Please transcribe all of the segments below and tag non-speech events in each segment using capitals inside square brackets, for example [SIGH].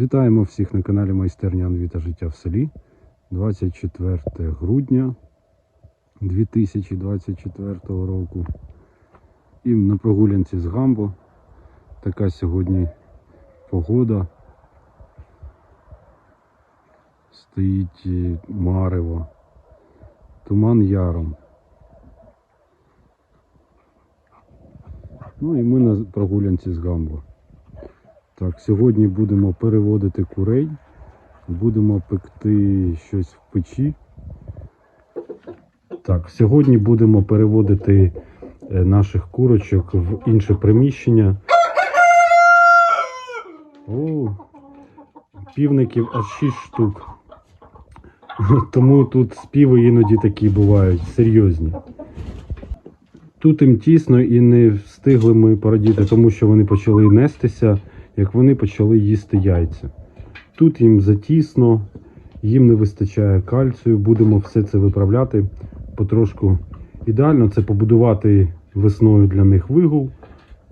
Вітаємо всіх на каналі Майстерня Анвіта Життя в селі. 24 грудня 2024 року. І на прогулянці з Гамбо. Така сьогодні погода. Стоїть е, марево. Туман яром. Ну і ми на прогулянці з Гамбо. Так, сьогодні будемо переводити курей, будемо пекти щось в печі. Так, сьогодні будемо переводити е, наших курочок в інше приміщення. О, півників аж 6 штук. Тому тут співи іноді такі бувають серйозні. Тут їм тісно і не встигли ми порадіти, тому що вони почали нестися, як вони почали їсти яйця. Тут їм затісно, їм не вистачає кальцію, будемо все це виправляти потрошку. Ідеально це побудувати весною для них вигул,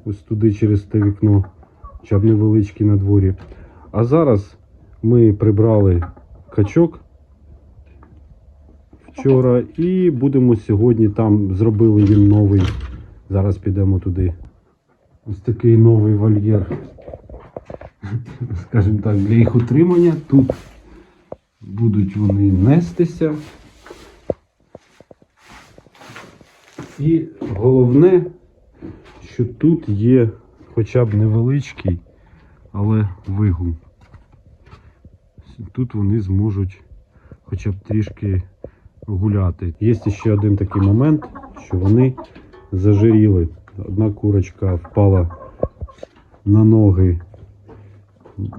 ось туди через те вікно, хоча б невеличкий на дворі. А зараз ми прибрали качок вчора і будемо сьогодні там зробили їм новий. Зараз підемо туди. Ось такий новий вольєр. [LAUGHS] Скажімо так, для їх утримання. Тут будуть вони нестися. І головне, що тут є хоча б невеличкий, але вигул. Тут вони зможуть хоча б трішки гуляти. Є ще один такий момент, що вони зажиріли. Одна курочка впала на ноги.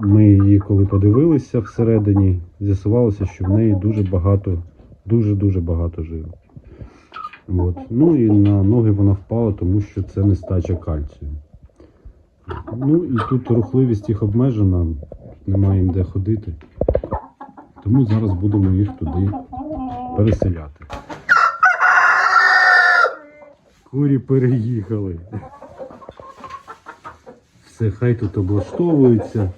Ми її, коли подивилися всередині, з'ясувалося, що в неї дуже багато, дуже-дуже багато жиру. От. Ну і на ноги вона впала, тому що це нестача кальцію. Ну і тут рухливість їх обмежена, немає їм де ходити. Тому зараз будемо їх туди переселяти. Курі переїхали. Все, хай тут облаштовуються.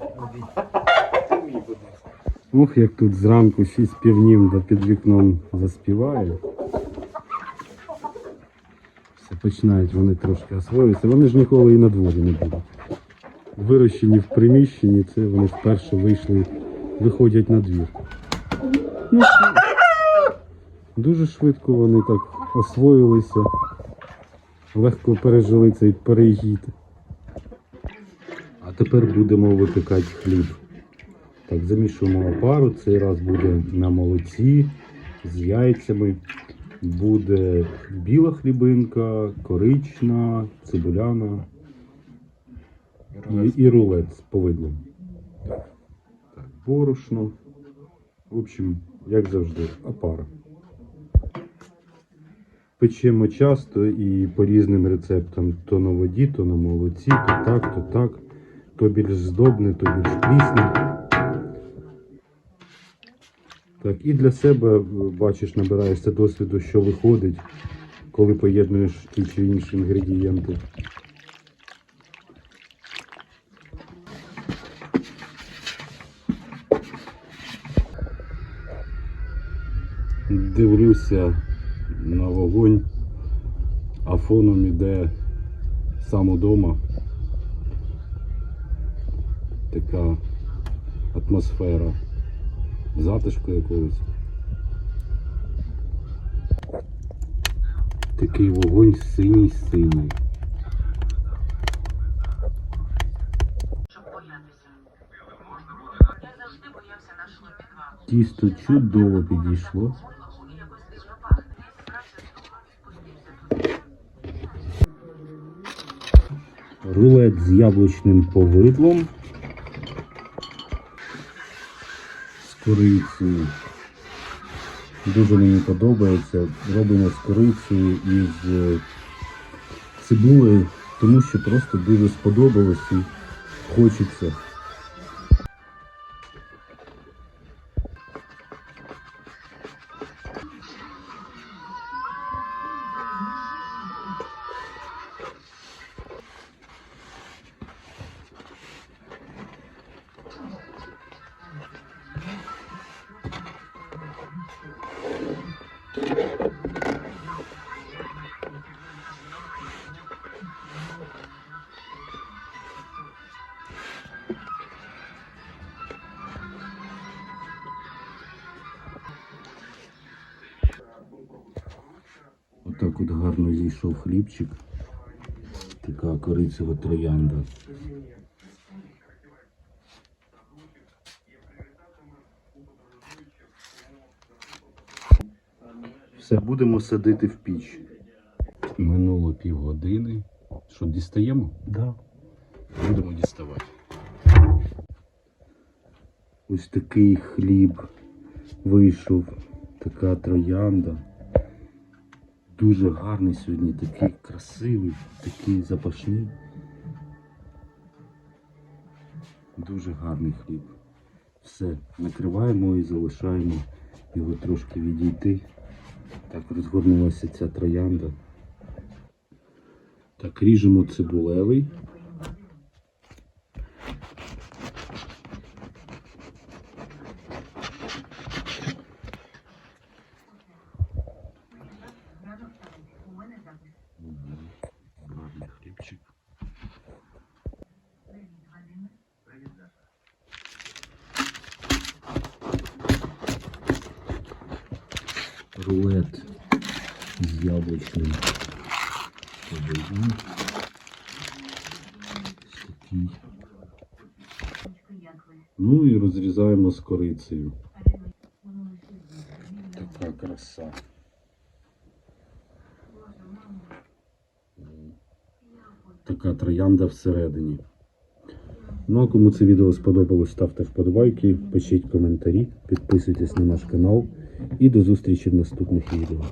Ох, як тут зранку шість півнів да під вікном заспіває. Все, починають вони трошки освоюватися. Вони ж ніколи і на дворі не будуть. Вирощені в приміщенні, це вони вперше вийшли, виходять на двір. Ну, Дуже швидко вони так освоїлися, легко пережили цей переїзд. А тепер будемо випікати хліб. Так, замішуємо опару. Цей раз буде на молоці з яйцями. Буде біла хлібинка, корична, цибуляна і, і рулет з повидлом. Так, борошно. В общем, як завжди, опара. Печемо часто і по різним рецептам. То на воді, то на молоці, то так, то так. То більш здобне, то більш прісне. Так, і для себе, е, бачиш, набираєшся досвіду, що виходить, коли поєднуєш ті чи інші інгредієнти. Дивлюся на вогонь, а фоном іде сам удома. Така атмосфера затишку якогось. Такий вогонь синій-синій. Тісто чудово підійшло. Рулет з яблучним повидлом. Корицею. Дуже мені подобається. Робимо з корицею і з е, цибулею, тому що просто дуже сподобалось і хочеться. От гарно зійшов хлібчик. Така корицева троянда. Все, будемо садити в піч. Минуло півгодини. Що, дістаємо? Да. Будемо діставати. Ось такий хліб вийшов, така троянда. Дуже гарний сьогодні, такий красивий, такий запашний. Дуже гарний хліб. Все, накриваємо і залишаємо його трошки відійти. Так розгорнулася ця троянда. Так, ріжемо цибулевий. Гарний хлібчик. Рулет з яблучним. Такий. Ну і розрізаємо з корицею. Така краса. Така троянда всередині. Ну а кому це відео сподобалось, ставте вподобайки, пишіть коментарі, підписуйтесь на наш канал і до зустрічі в наступних відео.